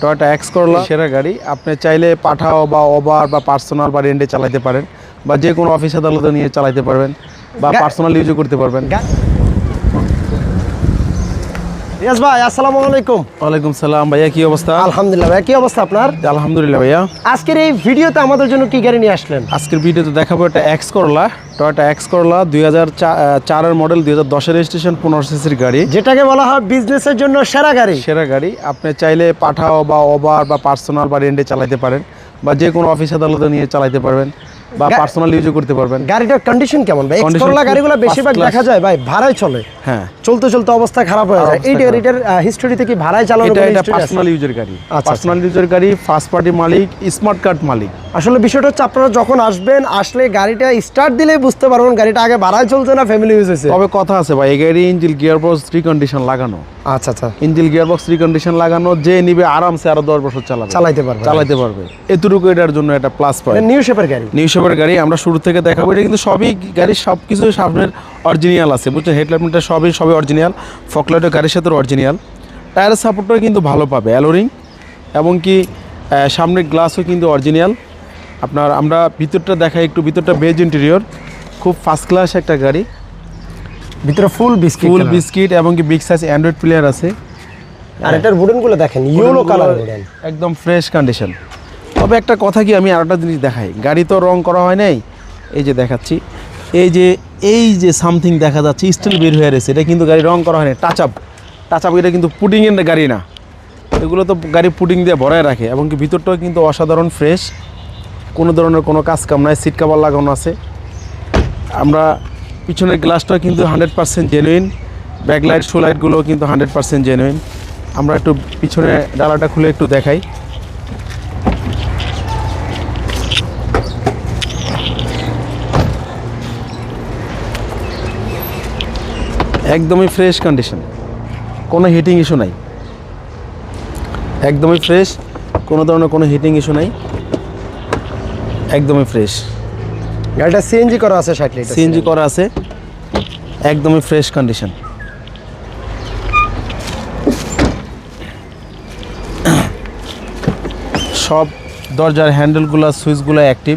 Toyota X Corolla সেরা গাড়ি। আপনি চাইলে পাঠাও বা ওভার বা পার্সোনাল বা রেন্টে চালাতে পারেন বা যে কোনো অফিস আদালতে নিয়ে চালাতে পারবেন বা পার্সোনাল ইউজও করতে পারবেন। রিয়াজ ভাই আসসালামু আলাইকুম। ওয়ালাইকুম সালাম ভাইয়া কি অবস্থা? আলহামদুলিল্লাহ ভাই কি অবস্থা আপনার? আলহামদুলিল্লাহ ভাইয়া। আজকের এই ভিডিওতে আমাদের জন্য কি গাড়ি নিয়ে আসলেন? আজকের ভিডিওতে দেখাবো একটা X Corolla Toyota X Corolla দুই হাজার চারের মডেল দুই হাজার দশের রেজিস্ট্রেশন পনেরো সিসির গাড়ি। যেটাকে বলা হয় বিজনেসের জন্য সেরা গাড়ি। সেরা গাড়ি। আপনি চাইলে পাঠাও বা ওভার বা পার্সোনাল বা রেন্টে চালাতে পারেন বা যে কোনো অফিস আদালতে নিয়ে চালাতে পারবেন। বা পার্সোনাল ইউজও করতে পারবেন। গাড়িটার কন্ডিশন কেমন ভাই? এক্সট্রা এক্সকরলা গাড়িগুলো বেশিরভাগ দেখা যায় ভাই ভাড়ায় চলে। হ্যাঁ। চলতে চলতে অবস্থা খারাপ হয়ে যায়। এই। গাড়িটার হিস্টরি থেকে ভাড়ায় চালানো এটা? পার্সোনাল ইউজের গাড়ি। আচ্ছা। পার্সোনাল ইউজের গাড়ি ফার্স্ট পার্টি মালিক স্মার্ট কার্ড মালিক। আসলে বিষয়টা হচ্ছে আপনারা যখন আসবেন আসলে গাড়িটা স্টার্ট দিলেই বুঝতে পারবেন গাড়িটা আগে ভাড়ায় চলছে না ফ্যামিলি ইউজ হয়েছে। তবে কথা আছে ভাই এই গাড়ি ইঞ্জিল গিয়ার বক্স রিকন্ডিশন লাগানো। আচ্ছা আচ্ছা। ইঞ্জিল গিয়ার বক্স রিকন্ডিশন লাগানো যে নিবে আরামসে আরও দশ বছর চালাবে। চালাইতে পারবে। চালাইতে পারবে। এতটুকু এটার জন্য একটা প্লাস পয়েন্ট নিউ শেপের গাড়ি। নিউ শেপের গাড়ি আমরা শুরু থেকে দেখাবো। এটা কিন্তু সবই গাড়ির সব কিছু সামনের অরিজিনাল আছে বুঝছেন? হেডলাইটটা সবই সবই অরিজিনাল ফকলাইটের গাড়ির সাথে অরিজিনাল টায়ারের সাপোর্টটাও কিন্তু ভালো পাবে অ্যালোরিং এবং কি সামনের গ্লাসও কিন্তু অরিজিনাল আপনার আমরা ভিতরটা দেখাই একটু ভিতরটা বেজ ইন্টেরিয়র খুব ফার্স্ট ক্লাস একটা গাড়ি। ভিতরে ফুল বিস্কিট ফুল বিস্কিট এবং কি বিগ সাইজ অ্যান্ড্রয়েড প্লেয়ার আছে। আর এটার বুডেনগুলো দেখেন ইয়েলো কালার বুডেন একদম ফ্রেশ কন্ডিশন তবে একটা কথা কি আমি আরেকটা জিনিস দেখাই। গাড়ি তো রং করা হয় নাই? এই যে দেখাচ্ছি। এই যে এই যে সামথিং দেখা যাচ্ছে স্টিল বের হয়ে রয়েছে এটা কিন্তু গাড়ি রং করা হয় না টাচ আপ টাচ আপ এটা কিন্তু পুডিংয়ের গাড়ি না। এগুলো তো গাড়ি পুডিং দিয়ে ভরায় রাখে এবং কি ভিতরটাও কিন্তু অসাধারণ ফ্রেশ কোনো ধরনের কোনো কাজ কাম নাই সিট কাভার লাগানো আছে। আমরা পিছনের গ্লাসটাও কিন্তু hundred percent genuine backlight show লাইটগুলোও কিন্তু হান্ড্রেড পার্সেন্ট জেনুইন আমরা একটু পিছনে ডালাটা খুলে একটু দেখাই। একদমই ফ্রেশ কন্ডিশন কোনো হিটিং ইস্যু নাই। একদমই ফ্রেশ কোনো ধরনের কোনো হিটিং ইস্যু নাই। একদমই ফ্রেশ গাড়িটা সিএনজি করা আছে ষাট লিটার সিএনজি করা আছে একদমই ফ্রেশ কন্ডিশন সব দরজার হ্যান্ডেলগুলো সুইচগুলো অ্যাক্টিভ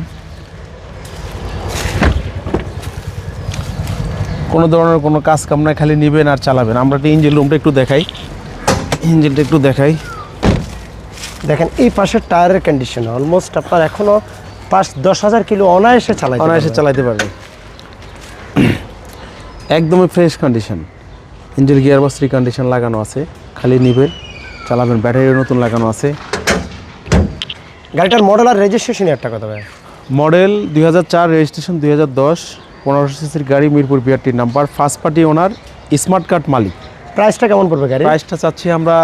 কোনো ধরনের কোনো কাজ কাম নাই খালি নেবেন আর চালাবেন। আমরা একটা ইঞ্জিন রুমটা একটু দেখাই। ইঞ্জিনটা একটু দেখাই। দেখেন এই পাশের টায়ারের কন্ডিশন অলমোস্ট আপনার এখনও পাঁচ দশ হাজার কিলো অনায়াসে চালাই অনায়াসে চালাতে পারবে। একদমই fresh condition engine gear box condition লাগানো আছে। খালি নিবেন চালাবেন। ব্যাটারিও নতুন লাগানো আছে। গাড়িটার মডেল আর রেজিস্ট্রেশন একটা কথা ভাই। মডেল দুই হাজার চার রেজিস্ট্রেশন দুই হাজার দশ পনেরোশো সিসির গাড়ি Mirpur BRT number first party owner smart card মালিক। প্রাইসটা কেমন পড়বে গাড়ি প্রাইসটা চাচ্ছি আমরা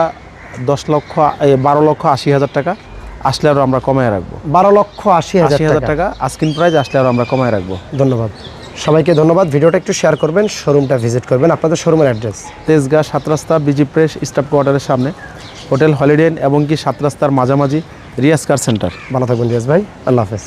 দশ লক্ষ বারো লক্ষ আশি হাজার টাকা। আসলে আরও আমরা কমায় রাখব। বারো লক্ষ আশি হাজার আশি হাজার টাকা। টাকা আস্কিন প্রাইস আসলে আরও আমরা কমায় রাখব। ধন্যবাদ। সবাইকে ধন্যবাদ। ভিডিওটা একটু শেয়ার করবেন শোরুমটা ভিজিট করবেন। আপনাদের শোরুমের অ্যাড্রেস তেজগাঁ সাত রাস্তা বিজি প্রেস স্টাফ কোয়ার্টারের সামনে। হোটেল হলিডে এবং কি সাত রাস্তার মাঝামাঝি রিয়াজ কার সেন্টার। ভালো থাকবেন রিয়াজ ভাই। আল্লাহ হাফেজ।